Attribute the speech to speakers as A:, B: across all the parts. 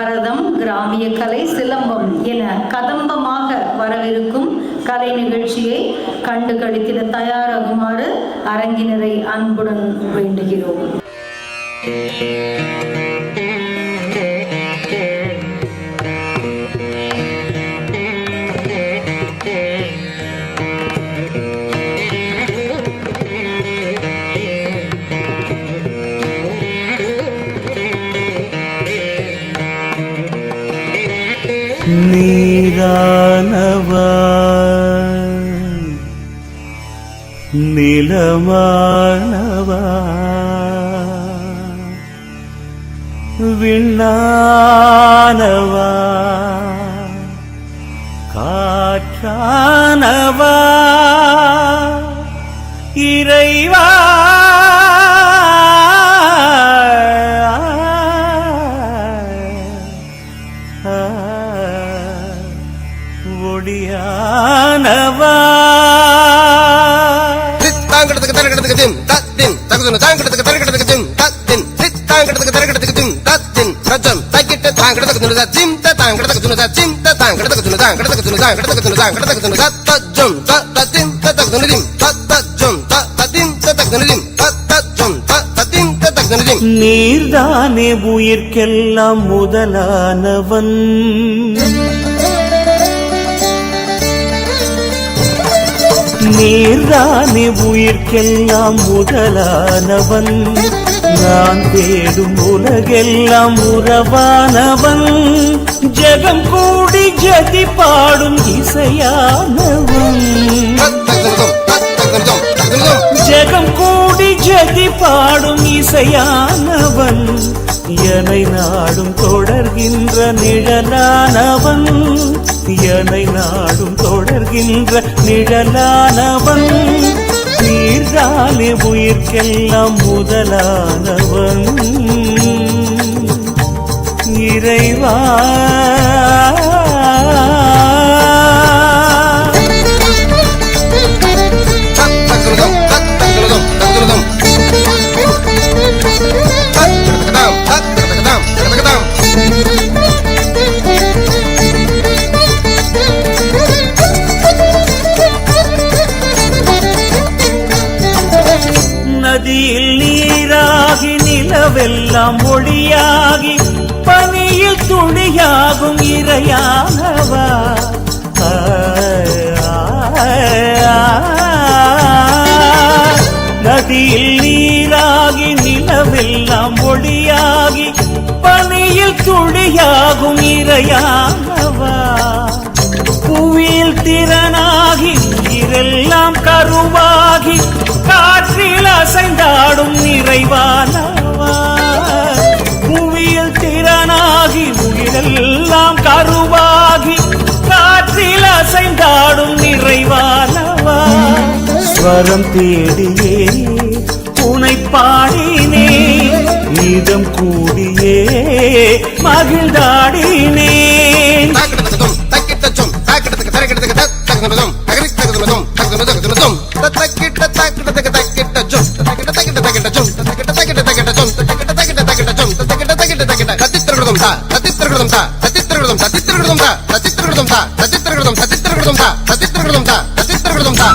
A: பரதம் கிராமிய கலை சிலம்பம் என கதம்பமாக வரவிருக்கும் கலை நிகழ்ச்சியை கண்டு கழித்திட தயாராகுமாறு அரங்கினரை அன்புடன் வேண்டுகிறோம்.
B: நீரானவா நிலமானவா விண்ணானவா காற்றானவா இறைவா ஒடியானவா
C: தாங்கடத்துக்கு தரகடத்துக்கு திம் தத்தின் தகுதுன தாங்கடத்துக்கு தரகடத்துக்கு திம் தத்தின் தாங்கடத்துக்கு தரகடத்துக்கு திம் தத்தின் ரஜம் தக்கிட்ட தாங்கடத்துக்கு துணுதா திம் த தாங்கடத்துக்கு துணுதா திம் த தாங்கடத்துக்கு துணுதா தாங்கடத்துக்கு துணுதா தாங்கடத்துக்கு துணுதா தாங்கடத்துக்கு துணுதா தஜம் த தத்தின் த தகுதுன திம் தத்தஜம் த தத்தின் த தகுதுன திம் தத்தஜம் த தத்தின் த தகுதுன திம்
B: நீர்தானே உயிர்க்கெல்லாம் முதலானவன். நீர்தானே உயிர்க்கெல்லாம் முதலானவன். நான் தேடும் உலகெல்லாம் உறவானவன். ஜெகம் கூடி ஜதி பாடும் இசையானவன்.
C: தத்தகுதுனம்
B: ஜெகம் கூடி ஜதி பாடும் இசையானவன். எனை நாடும் தொடர்கின்ற நிழலானவன். எனை நாடும் போகின்ற நிழலானவன் நீர்தானே உயிர்க்கெல்லாம் முதலானவன். இறைவா நிலவெல்லாம் ஒளியாகி பனியில் துணியாகும் இறையானவா? நதியில் நீராகி நிலவெல்லாம் ஒளியாகி பனியில் துளியாகும் இறையானவா? புவியில் திறனாகி உயிரெல்லாம் கருவாகி காற்றில் அசைந்தாடும் நிறைவானவா? புவியில் திறனாகி உயிரெல்லாம் கருவாகி காற்றில் அசைந்தாடும் நிறைவானவா? ஸ்வரம் தேடியே உனை பாடினே இதம் கூடியே மகிழ்ந்தா
C: தத்தித்திரகுதம் தா தத்தித்திரகுதம் தத்தித்திரகுதம் தா தத்தித்திரகுதம் தா தத்தித்திரகுதம் தத்தித்திரகுதம் தா தத்தித்திரகுதம் தா தத்தித்திரகுதம் தா.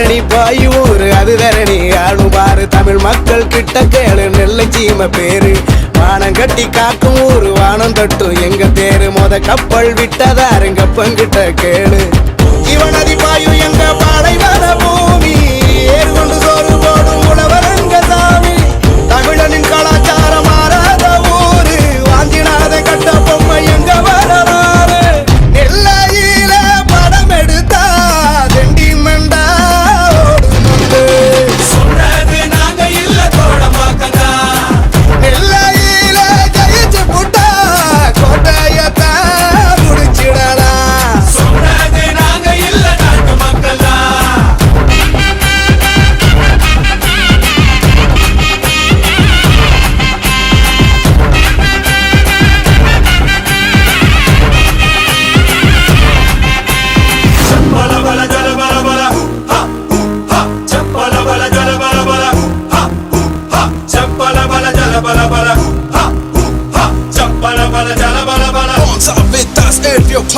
D: தரணி பாய் ஊரு அது தரணி. ஆளும் பாரு தமிழ் மக்கள் கிட்ட கேளு நெல்லை சீம பேரு. வானம் கட்டி காக்கும் ஊரு வானம் தட்டும் எங்க தேரு மொத கப்பல் விட்டதாருங்க பங்கிட்ட கேளு. இவன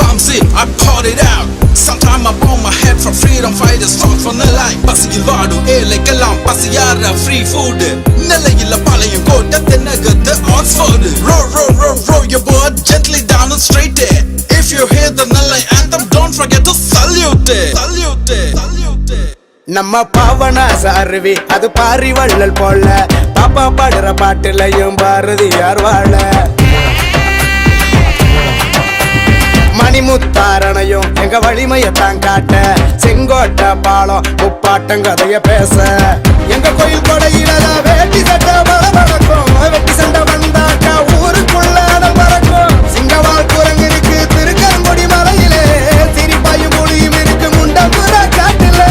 E: you're clumsy, I caught it out. Sometime I bow my head for freedom fighters strong for the line. பசியில் வாடும் ஏழைக்கெல்லாம் பசியார free food. நிலையில Palayamkottai தென்னகத்து Oxford. Row, row, row, row your boat gently down and straight there If you hear the Nellai anthem, don't forget to salute it. Salute it. Salute it.
D: நம்ம பாவனாச அருவி அது பாரி வள்ளல் போல பாப்பா பாடுற பாட்டுலையும் பாரதியார் வாழ எங்க வலிமையத்தான் காட்ட. செங்கோட்ட பாலம் உப்பாட்டம் கதைய பேச. எங்க கோயில் கொடையில வேட்டி சட்ட பல பழக்கம் வெட்டி சண்டை வந்தாக்கா ஊருக்குள்ள பறக்கும். சிங்கவால் குரங்கு இருக்கு திருக்கரங்கொடி மலையிலே சிரிப்பாயும் மொழியும் இருக்கு முண்டபுர காட்டுல.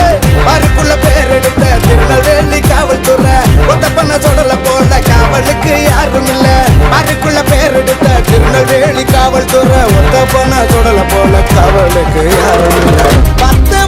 D: மறுக்குள்ள பேர் எடுத்த திருநெல்வேலி காவல்துறை. ஒத்த பண்ண சொல்லல போல காவலுக்கு யாரும் இல்ல மறுக்குள்ள பேர் எடுத்த திருநெல்வேலி காவல்துறை ஒத்த பண்ண தொடல போல கவலுக்கு யாரும் பத்து